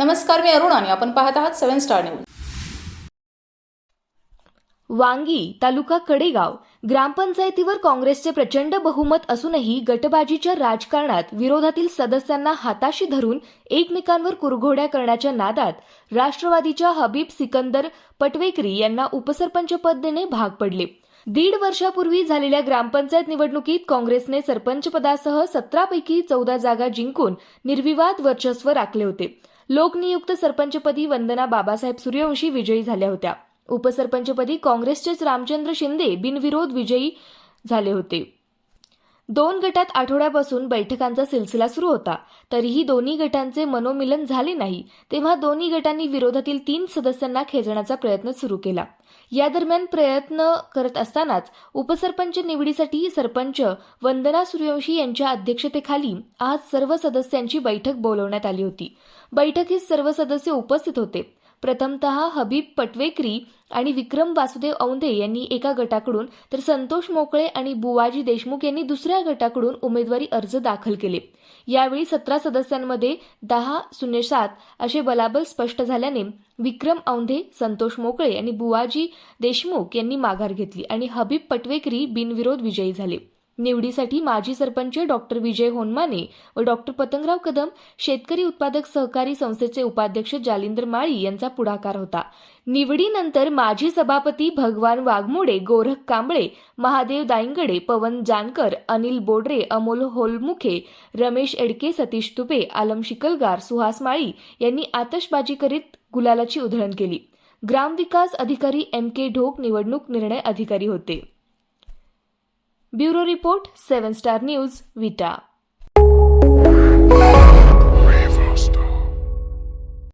नमस्कार मी अरुण आणि आपण पाहत आहात सेव्हन स्टार न्यूज. वांगी तालुका कडेगाव ग्रामपंचायतीवर काँग्रेसचे प्रचंड बहुमत असूनही गटबाजीच्या राजकारणात विरोधातील सदस्यांना हाताशी धरून एकमेकांवर कुरघोड्या करण्याच्या नादात राष्ट्रवादीच्या हबीब सिकंदर पटवेकरी यांना उपसरपंच पद देणे भाग पडले. दीड वर्षापूर्वी झालेल्या ग्रामपंचायत निवडणुकीत काँग्रेसने सरपंच पदासह सतरापैकी चौदा जागा जिंकून निर्विवाद वर्चस्व राखले होते. लोकनियुक्त सरपंचपदी वंदना बाबासाहेब सूर्यवंशी विजयी झाल्या होत्या. उपसरपंचपदी काँग्रेसचेच रामचंद्र शिंदे बिनविरोध विजयी झाले होते. दोन गटात आठवड्यापासून बैठकांचा सिलसिला सुरू होता. तरीही दोन्ही गटांचे मनोमिलन झाले नाही तेव्हा दोन्ही गटांनी विरोधातील तीन सदस्यांना खेचण्याचा प्रयत्न सुरू केला. या दरम्यान प्रयत्न करत असतानाच उपसरपंच निवडीसाठी सरपंच वंदना सूर्यवंशी यांच्या अध्यक्षतेखाली आज सर्व सदस्यांची बैठक बोलवण्यात आली होती. बैठकीत सर्व सदस्य उपस्थित होते. प्रथमतः हबीब पटवेकरी आणि विक्रम वासुदेव औंधे यांनी एका गटाकडून तर संतोष मोकळे आणि बुवाजी देशमुख यांनी दुसऱ्या गटाकडून उमेदवारी अर्ज दाखल केले. यावेळी सतरा सदस्यांमध्ये दहा शून्य सात असे बलाबल स्पष्ट झाल्याने विक्रम औंधे संतोष मोकळे आणि बुवाजी देशमुख यांनी माघार घेतली आणि हबीब पटवेकरी बिनविरोध विजयी झाले. निवडीसाठी माजी सरपंच डॉक्टर विजय होनमाने व डॉक्टर पतंगराव कदम शेतकरी उत्पादक सहकारी संस्थेचे उपाध्यक्ष जालिंदर माळी यांचा पुढाकार होता. निवडीनंतर माजी सभापती भगवान वाघमोडे गोरख कांबळे महादेव दाईंगडे पवन जानकर अनिल बोडरे अमोल होलमुखे रमेश एडके सतीश तुपे आलम शिकलगार सुहास माळी यांनी आतषबाजी करीत गुलालाची उधळण केली. ग्रामविकास अधिकारी एम के ढोक निवडणूक निर्णय अधिकारी होते. Bureau report seven star news Vita